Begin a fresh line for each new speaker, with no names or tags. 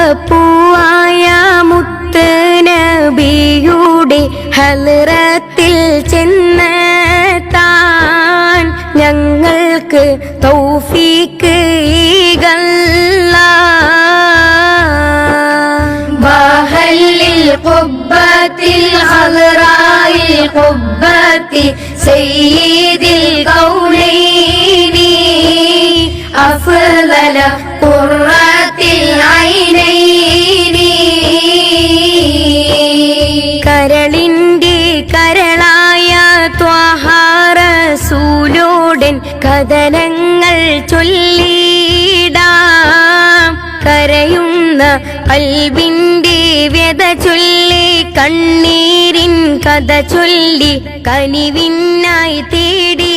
ആരംഭപ്പൂവായ മുത്ത് നബിയുടെ ഹലറത്തിൽ ചെന്ന് താൻ ഞങ്ങൾക്ക് തൗഫീക്ക് ഈഗല്ല
وهل للقبة الخضراء القبة سيد الكونين أفضل قرة
ത്വഹാറസൂലോടൻ കഥനങ്ങൾ ചൊല്ലിടാം. കരയുന്ന അൽവിന്റെ വ്യത ചൊല്ലി കണ്ണീരിൻ കഥ ചൊല്ലി കനിവിനായി തേടി